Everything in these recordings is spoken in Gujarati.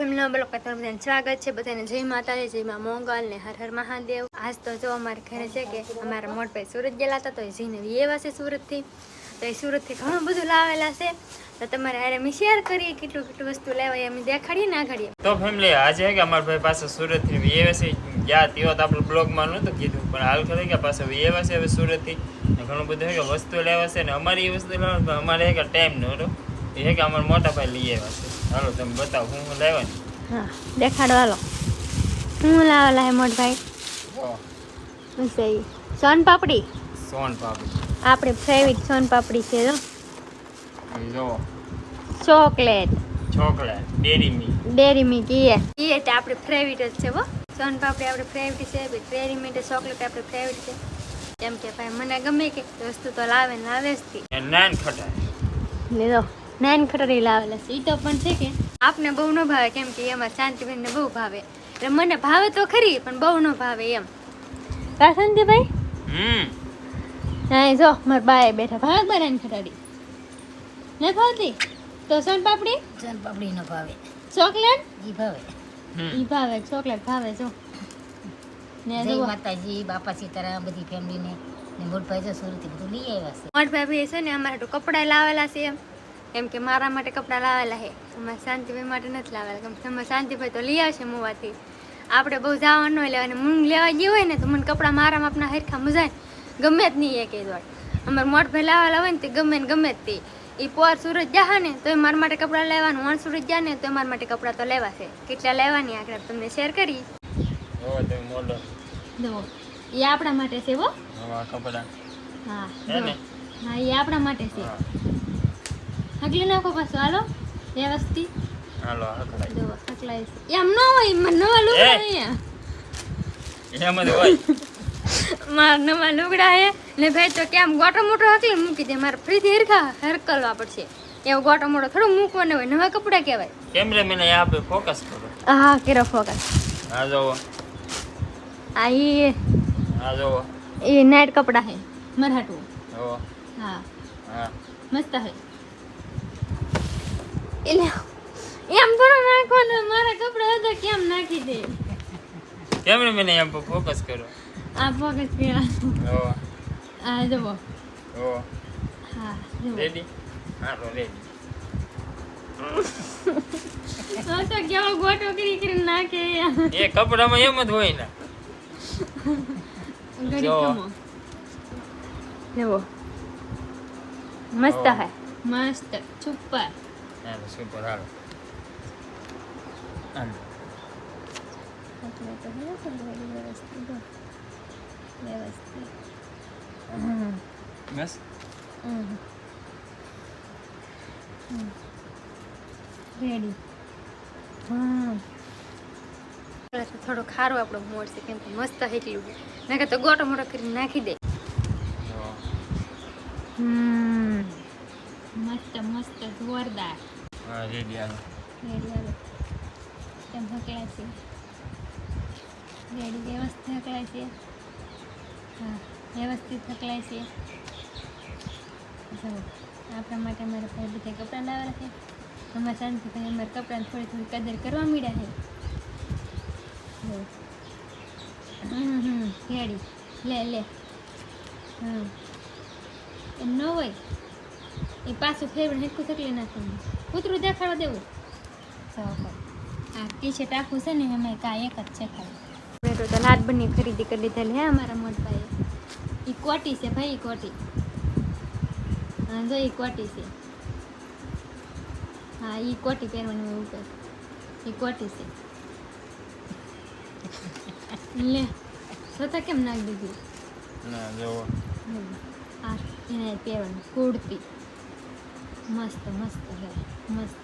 ફેમિલીમાં બ્લોક સ્વાગત છે, બધાને જય માતાજી, જય માં મોંગલ ને હર હર મહાદેવ. આજ તો જો અમારે ઘરે છે કે અમારા મોટભાઈ સુરત ગયેલા હતા તો એ જઈને એવા છે સુરતથી તો એ સુરતથી ઘણું બધું લાવેલા છે. તો તમારે હારે અમે શેર કરીએ કેટલું કેટલું વસ્તુ લેવાય અમે દેખાડીએ ના ઘડીએ તો ફેમિલી, આજે કે અમારા ભાઈ પાસે સુરતથી વીએવસી ગયા તેઓ તો આપણે બ્લોગમાં નહોતું કીધું, પણ હાલ ખબર કે પાસે વીએવસી હવે સુરતથી ઘણું બધું હોય કે વસ્તુ લેવા છે ને અમારી એ વસ્તુ લેવા અમારે કે ટાઈમ નહોતો. એ કે અમારા મોટા ભાઈ લઈ આવ્યા છે હાલો તમે બતાવો હું હું લેવા ને? હા દેખાડો હાલો. હું લાવેલા હે મોટભાઈ? હું. સહી? સોન પાપડી? સોન પાપડી. આપણે ફેવરિટ સોન પાપડી છે જો. જો. Chocolate. Chocolate Dairy Milk Dairy Milk ઈએ ઈએ તે આપણે ફેવરિટ જ છે હો. સોન પાપડી આપણી ફેવરિટ છે ડેરી મિલ્ક ચોકલેટ આપણી ફેવરિટ છે. કેમ કે ભાઈ મને ગમે કે વસ્તુ તો લાવે ને લાવે જ થી નાન ખટાય. લીધો નાન ખટરી લાવેલા છે. એ તો પણ છે કે આપને બહુ ન ભાવે કેમ કે એમાં શાંતિબેનને બહુ ભાવે. એટલે મને ભાવે તો ખરી પણ બહુ ન ભાવે એમ. કા શાંતિભાઈ હમ. હા જો મારા બાએ બેઠા. ભાવે બનાને ખટાડી. ન ભાવતી? તો સોન પાપડી? સોન પાપડી ન ભાવે. ચોકલેટ? ઈ ભાવે. હમ. ઈ ભાવે ચોકલેટ ભાવે જો. ને જય માતાજી બાપા સીતારામ બધી ફેમિલીને ને મોટભાઈ તો સુરતી બધું લઈ આવ્યા છે. મોટભાઈ છે ને અમારે કપડાં લાવેલા છે એમ. કેમ કે મારા માટે કપડાં લાવેલા છે અમારે શાંતિભાઈ માટે નથી લાવેલા. કેમ કે તમારે શાંતિભાઈ તો લઈ આવશે મૂવાથી. આપણે બહુ જવાનું હોય લેવાને. મૂંગ લેવા ગયું હોય ને તો મને કપડાં મારા માપના હરખા મજા ગમે જ નહીં એક દોડ અમારે મોટ ભાઈ લાવેલા હોય ને તે ગમે ને ગમે જ તે. એ પોર સુરત જા ને તો મારા માટે કપડાં લેવાનું. વણ સુરત જા ને તો મારા માટે કપડાં તો લેવા છે. કેટલા લેવાની આગળ તમને શેર કરી. તમે એ આપણા માટે છે હો. કપડાં. હા હે હા એ આપણા માટે છે. હકલી નાખો પાછું. હાલો વ્યવસ્થિત. હાલો હકડાય જો હકલાય છે. એમ ન હોય મને નવા લુગડા! અહીંયા. એમ જ હોય. મારા નવા લુગડા હે. ને ભાઈ તો કેમ ગોટો મોટો હકલી મૂકી દે? મારે ફ્રીથી હરખા હરકલવા પડશે. એવો ગોટો મોટો થોડો મૂકવાનો હોય નવા કપડાં કહેવાય. કેમેરામેન આપણે ફોકસ કરો. હા કેરો ફોકસ. આ જોવો. આ ઈ આ જોવો. એ નાઇટ કપડાં હે. મરાઠું હા. હા. મસ્ત હે. એટલે એમ થોડો નાખવાનો મારા કપડા હતા કેમ નાખી દે? કેમેરામેન અહીંયા એમ ફોકસ કરો આ ફોકસ કર્યા. ઓ. આ જુઓ. ઓ. હા રેડી રેડી હા તો કેવો ગોટો કરી કરીને નાખે. એ કપડામાં એમ જ હોય ને. મસ્ત. હે. મસ્ત સુપર. હાલો સુપર હાલો બસ રેડી હા થોડો ખારો આપણો મોડ છે કેમ કે મસ્ત હેટલું નાખે તો ગોટો મોટો કરીને નાખી દે હમ મસ્ત મસ્ત જોરદાર હા રેડી હાલો તેમ હકલાય છે? રેડી વ્યવસ્થિત હકલાય છે? હા, વ્યવસ્થિત હકલાય છે. જુઓ આપણા માટે અમારે ભાઈ બધા કપડાં લાવેલા છે. અમારે શાંતિભાઈ અમારે કપડાં થોડી થોડી કદર કરવા માંડ્યા છે. હમ હમ. રેડી. લે લે. હમ. એમ ન હોય એ પાછું ફેરવીને હેરખું સકલી નાખવાનું કૂતરું દેખાડવા દેવું. આ ટી શર્ટ આખું છે ને એમાં કા એક જ છે ખાલી. તો લાટ બની ખરીદી કરી લીધેલી હે અમારા મોટભાઈએ. એ કોટી છે ભાઈ ઈ કોટી. હા જો એ કોટી છે. હા એ કોટી પહેરવાની હોય ઉપર. એ કોટી છે. લે છતાં કેમ નાખી દીધી? ના જોવો. આ એને પહેરવાની કુર્તી. મસ્ત મસ્ત મસ્ત.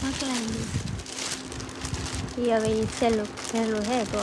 પકડાઈ હવે સહેલું સહેલું હે તો.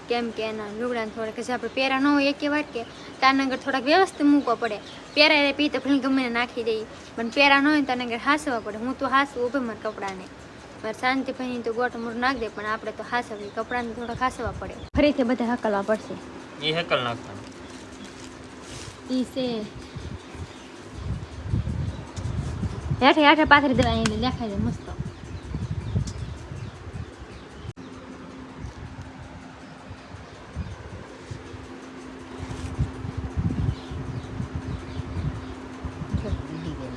કેમ કે એના લુગડાને થોડાક જે આપણે પહેરા ન હોય એક વાર કે તાના આગળ થોડાક વ્યવસ્થિત મૂકવા પડે. પહેરા પી તો ભલે ગમે નાખી દઈ પણ પહેરા ન હોય તાના આગળ હાસવા પડે. હું તો હાસું ઉભે મારા કપડાને. મારે શાંતિભાઈની તો ગોટ મૂળ નાખ દે પણ આપણે તો હાસવી કપડાને થોડાક હાસવા પડે. ફરીથી બધા હકલવા પડશે. એ હકલ નાખવાનું. ઈ છે. હેઠે હેઠે પાથરી દેવા એને દેખાય છે મસ્ત જો ગુડી બેન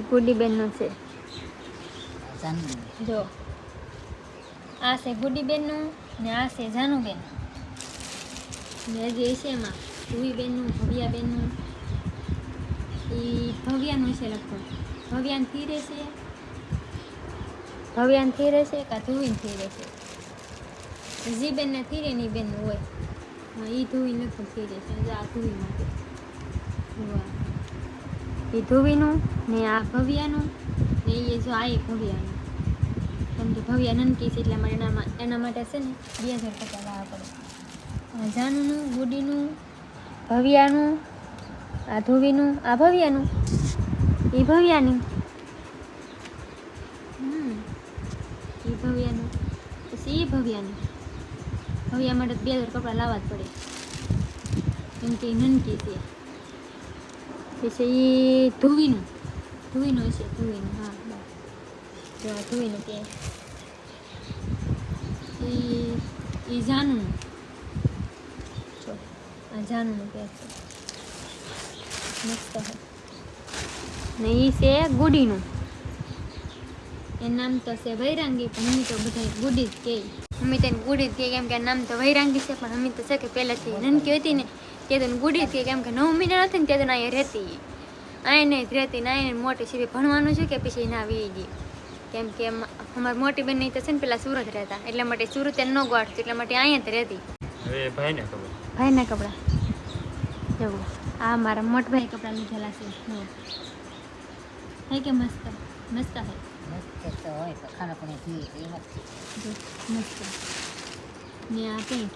એ ગુડીબેનનું છે. જો. આ છે ગુડીબેનનું ને આ છે જાનુબેન ને હજી છે એમાં ધુવીબેનનું ભવ્યાબેનનું એ ભવ્યાનું છે લગભગ. ભવ્યાનથી રહેશે ભવ્યાનથી રહેશે કાં ધુવીનથી રહેશે જીબેનના થી રે ની બેનનું હોય. એ ધુવી નથી થી રહેશે આ ધુવી માટે. એ ધુવીનું ને આ ભવ્યાનું ને એ જો આ એ ભવ્યાનું. કેમ કે ભવ્યા નનકી છે એટલે અમારે એનામાં એના માટે છે ને બે હજાર પચાસ લાવવા પડે. જાનુનું, ગુડીનું, ભવ્યાનું, આ ધુવીનું, આ ભવ્યાનું, એ ભવ્યાની. એ ભવ્યાનું, પછી એ ભવ્યાનું. ભવ્યા માટે બે હજાર કપડાં લાવવા જ પડે. કેમ કે નનકી છે પછી ધુવીનું. ધુવીનું હશે, ધુવીનું, હા જો આ ધુવીનું કે. એ જાનુનું. જો, આ જાનુનું કે. છે મસ્ત છે ને એ છે ગુડીનું. એ નામ તો છે વૈરાંગી, પણ મમ્મી તો બધા ગુડી જ કહે મમ્મી તેને ગુડી જ કહે કેમ કે નામ તો વૈરાંગી છે, પણ મમ્મી તો છે કે પહેલાંથી નનકી હતી ને. તે તો ગુડી હતી કેમ કે નવ મહિના નથી ને તે તો અહીંયા રહેતી આઈને જ રહેતી ને અહીંયા મોટી છે ભણવાનું છે કે પછી એના વી ગઈ કેમ કે અમારી મોટી બેન તો છે ને પેલા સુરત રહેતા એટલા માટે સુરત એને ન ગોઠતું એટલા માટે અહીંયા જ રહેતી. ભાઈને ખબર. ભાઈના કપડાં. જવું આ મારા મોટભાઈ કપડાં લીધેલા છે. હે કે મસ્ત? મસ્ત હે? મસ્ત તો હોય તો ખાના પણ મસ્ત. ને આ પેન્ટ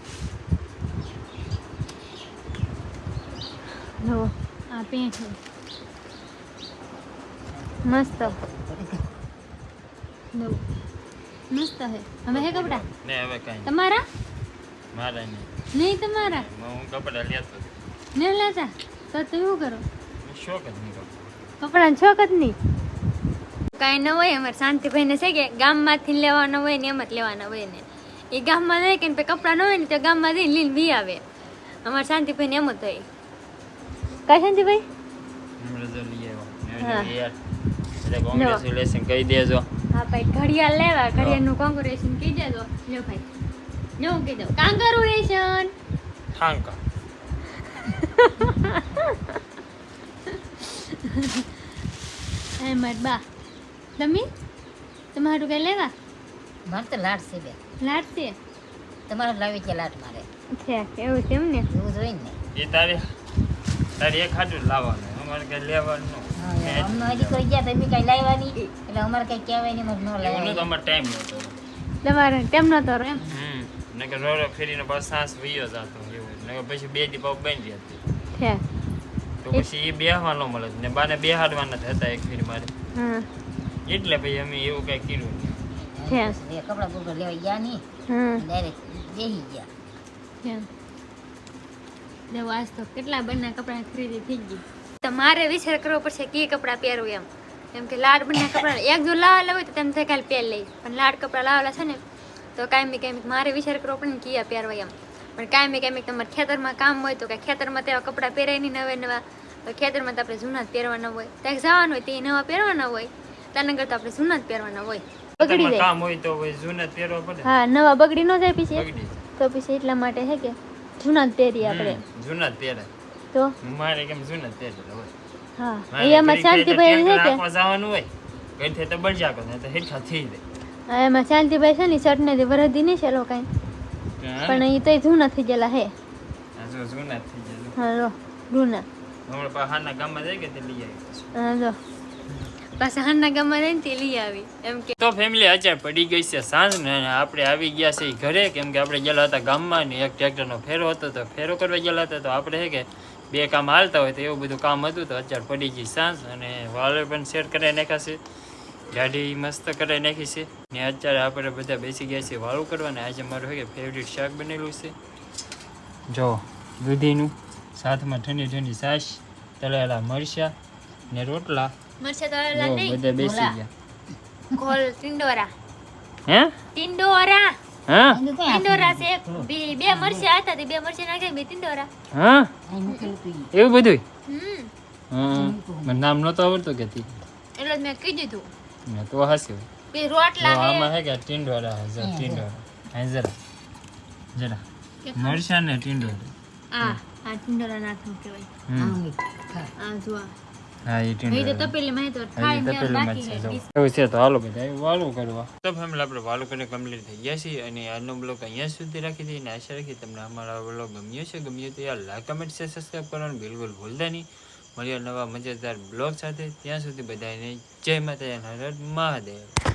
જો આ છે. મસ્ત. બહુ મસ્ત હે હવે હે કપડાં? ને હવે કાંઈ તમારા? મારા નહીં. નહીં તમારા? હું કપડા લેતો ને લેતા? તો તમે શું કરો? શોખ જ નહીં કરતો. કપડાં છોક જ નહીં? કાંઈ ન હોય અમારે શાંતિભાઈને છે કે ગામમાંથી લેવાના હોય ને એમ જ લેવાના હોય ને. એ ગામમાં જાય કે કપડાં ન હોય ને તો ગામમાં જઈને લઈને બી આવે. અમારે શાંતિભાઈને એમ જ હોય. કાંઈ. કીધું યાર કહી દેજો. હા ભાઈ ઘડિયાળ લેવા ઘડિયાળનું કોંગ્રેશન કહી દેજો. લ્યો ભાઈ. લ્યો હું કહી દઉં. કાંગરુરેશન ઠાંકા હે માર બા. તમે? તમારું કઈ લેવા? મારે તો લાટ છે બે. લાડશે તમારે લાવી છે લાટ મારે. છે એવું છે એમ ને? એવું જોઈને ને. એ તારે તારે એક હાટું લાવવાનું. અમારે કઈ લેવાનું ન. અમને હજી કોઈ ગયા તમે કઈ લાવ્યા નહીં એટલે અમારે કઈ કહેવાય નહીં ન લાવ્યા અમારે ટાઈમ નહોતો. તમારે ટાઈમ નહોતો એમ. નકર રોડો ફેરીને પાછો સાસ વયો જતો એવું. નકર પછી બે દી પાવ બંધ હતી તો પછી એ બેહવાનો ન મળે ને બાને બેહાડવાના જ હતા એક ફેરી મારે. હા. એટલે પછી અમે એવું કઈ કર્યું નહીં. કપડા બપડા લેવા ગયા નહીં. ડાયરેક્ટ બેસી ગયા. દેવો આજ તો કેટલા બંને કપડાં ખરીદી થઈ ગઈ. તો મારે વિચાર કરવો પડશે કે કપડાં પહેરવું એમ. કેમ કે લાડ બંને કપડાં એક જો લાવેલા હોય તો તેમ થાય કાલે પહેર લઈ પણ લાડ કપડાં લાવેલા છે ને તો કાંઈ કાંઈ મારે વિચાર કરવો પડે ને કયા પહેરવા એમ. પણ કાંઈ કાંઈ તમારે ખેતરમાં કામ હોય તો કાંઈ ખેતરમાં તેવા કપડાં પહેરાય નહીં નવા નવા. તો ખેતરમાં તો આપણે જૂના જ પહેરવાના હોય. ત્યાં જવાનું હોય તે નવા પહેરવાના હોય. તેના કરતાં આપણે જૂના જ પહેરવાના હોય. બગડી જાય. કામ હોય તો જૂના જ પહેરવા પડે. હા નવા બગડી ન જાય પછી. તો પછી એટલા માટે હે કે જૂના જ પહેરીએ આપણે. જૂના જ પહેરે. તો? મારે કેમ જૂના જ પહેરે હોય હા અહીંયામાં શાંતિભાઈ છે કે? જવાનું હોય કઈ તો બળજાકો ને તો હેઠા થઈ જાય. એમાં શાંતિભાઈ છે ને શર્ટ ને વરદી નહીં છે લોકો કઈ પણ એ તો જૂના થઈ ગયેલા હે જૂના થઈ ગયેલા. હા જૂના. હમણાં પાહાના હાના ગામમાં જાય કે તે લઈ આવી. હા પાછા હાના ગામમાં રહીને તે આવી, એમ કે. તો ફેમિલી અચાર પડી ગઈ છે સાંજ ને આપણે આવી ગયા છે ઘરે, કેમ કે આપણે ગયેલા હતા ગામમાં ને એક ટ્રેક્ટરનો ફેરો હતો તો ફેરો કરવા ગયેલા હતા તો આપણે છે કે બે કામ હાલતા હોય તો એવું બધું કામ હતું તો અત્યારે પડી ગઈ સાંજ અને વાળે પણ સેટ કરાવી નાખાશે છે, ગાડી મસ્ત કરાવી નાખી છે ને અત્યારે આપણે બધા બેસી ગયા છીએ વાળું કરવા ને આજે મારું કે ફેવરિટ શાક બનેલું છે. જો, દૂધીનું, સાથમાં ઠંડી ઠંડી છાશ, તળેલા મરચાં ને રોટલા મરચા તો જો બધા બેસી. ગયા કોલ ટિંડોરા હે ટિંડોરા હા ટિંડોરા છે બે મરચા હતા તે બે મરચા નાખે બે ટિંડોરા હા. એવું બધું હમ હા મને નામ નહોતો આવડતું કે તી એટલે જ મેં કહી દીધું મેં તો હાસ્યું બે રોટલા હે આમાં હે કે ટીંડોરા હે ટીંડોરા હા જરા જરા મરચા ને ટીંડોરા આ આ ટિંડોરા નાખવું કહેવાય હમ. આમ ઈ. ખા. આ જો આ. હા એ એ તો ટીંડોરા તપેલી માં તો હજી ખાઈ બાકી છે, એવું છે તો હાલો બધા વાલું કરવા. તો ફેમિલી આપણે વાલું કરીને કમ્પ્લીટ થઈ ગયા છીએ અને આજનો બ્લોગ અહીંયા સુધી રાખી દઈએ અને આશા રાખી તમને અમારા બ્લોગ ગમ્યો છે ગમ્યો તો યાર લાઈક કમેન્ટ છે સબસ્ક્રાઈબ કરવાનું બિલકુલ ભૂલતા નહીં. મળ્યા નવા મજેદાર બ્લોગ સાથે. ત્યાં સુધી બધાને જય માતા મહાદેવ.